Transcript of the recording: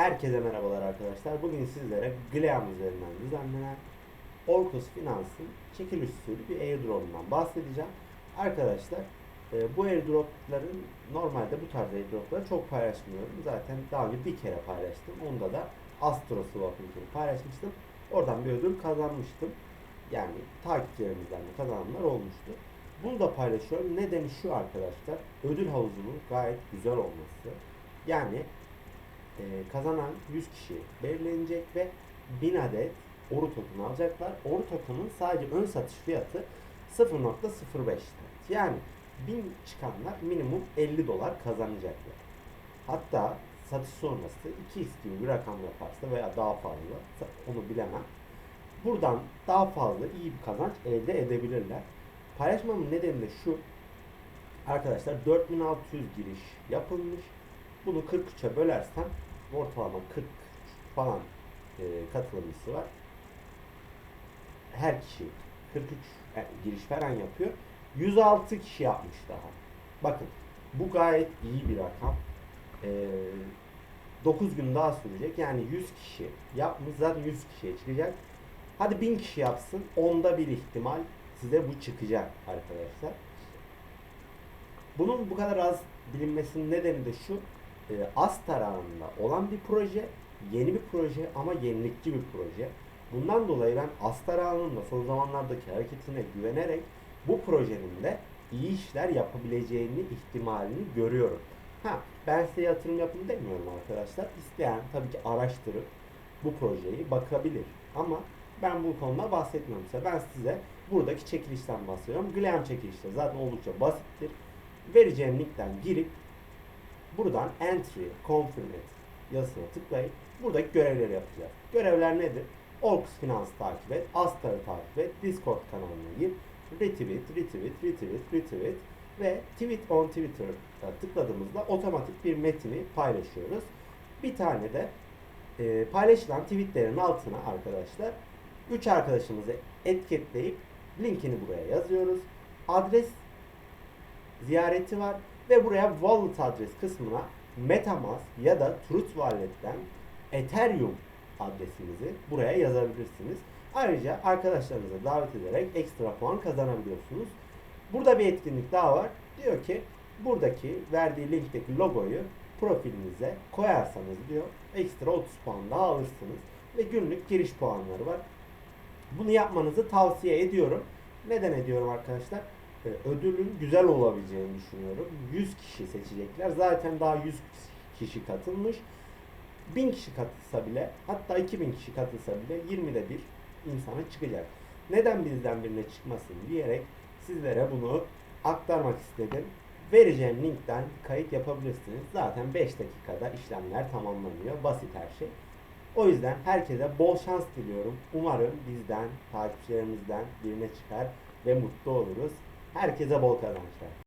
Herkese merhabalar arkadaşlar. Bugün sizlere Gleam üzerinden düzenlenen Orkus Finans'ın çekiliş usulü bir airdrop'undan bahsedeceğim. Arkadaşlar e, bu airdrop'ların normalde bu tarz airdrop'ları çok paylaşmıyorum. Zaten daha önce bir kere paylaştım. Onda da Astro Swap'ınkini paylaşmıştım. Oradan bir ödül kazanmıştım. Yani takipçilerimizden de kazananlar olmuştu. Bunu da paylaşıyorum. Nedeni şu arkadaşlar. Ödül havuzunun gayet güzel olması. Yani kazanan 100 kişi belirlenecek ve 1000 adet Oru token alacaklar. Oru token'ın sadece ön satış fiyatı 0.05 Yani 1000 çıkanlar minimum 50 dolar kazanacaklar. Hatta satış sonrası 2 gibi bir rakam yaparsa veya daha fazla onu bilemem. Buradan daha fazla iyi bir kazanç elde edebilirler. Paylaşmamın nedeni de şu. Arkadaşlar 4600 giriş yapılmış. Bunu 43'e bölersem ortalama 40 falan e, katılımcısı var. Her kişi 43 e, giriş falan yapıyor. 106 kişi yapmış daha. Bakın bu gayet iyi bir rakam. E, 9 gün daha sürecek. Yani 100 kişi yapmış zaten 100 kişiye çıkacak. Hadi 1000 kişi yapsın. Onda bir ihtimal size bu çıkacak arkadaşlar. Bunun bu kadar az bilinmesinin nedeni de şu. E, az tarağında olan bir proje, yeni bir proje ama yenilikçi bir proje. Bundan dolayı ben Astarağ'ın da son zamanlardaki hareketine güvenerek bu projenin de iyi işler yapabileceğini ihtimalini görüyorum. Ha, ben size yatırım yapın demiyorum arkadaşlar. İsteyen tabii ki araştırıp bu projeyi bakabilir. Ama ben bu konuda bahsetmiyorum size. Ben size buradaki çekilişten bahsediyorum. Glam çekilişleri zaten oldukça basittir. Vereceğim linkten girip buradan entry, confirm et yazısına tıklayıp buradaki görevleri yapacağız. Görevler nedir? Orkus Finans takip et, Astar'ı takip et, Discord kanalına gir, retweet, retweet, retweet, retweet ve tweet on Twitter'a tıkladığımızda otomatik bir metini paylaşıyoruz. Bir tane de e, paylaşılan tweetlerin altına arkadaşlar 3 arkadaşımızı etiketleyip linkini buraya yazıyoruz. Adres ziyareti var ve buraya wallet adres kısmına MetaMask ya da Truth Wallet'ten Ethereum adresinizi buraya yazabilirsiniz. Ayrıca arkadaşlarınızı davet ederek ekstra puan kazanabiliyorsunuz. Burada bir etkinlik daha var. Diyor ki buradaki verdiği linkteki logoyu profilinize koyarsanız diyor ekstra 30 puan daha alırsınız ve günlük giriş puanları var. Bunu yapmanızı tavsiye ediyorum. Neden ediyorum arkadaşlar? Ee, ödülün güzel olabileceğini düşünüyorum. 100 kişi seçecekler. Zaten daha 100 kişi katılmış. 1000 kişi katılsa bile hatta 2000 kişi katılsa bile 20'de bir insana çıkacak. Neden bizden birine çıkmasın diyerek sizlere bunu aktarmak istedim. Vereceğim linkten kayıt yapabilirsiniz. Zaten 5 dakikada işlemler tamamlanıyor. Basit her şey. O yüzden herkese bol şans diliyorum. Umarım bizden, takipçilerimizden birine çıkar ve mutlu oluruz. Herkese bol kazançlar.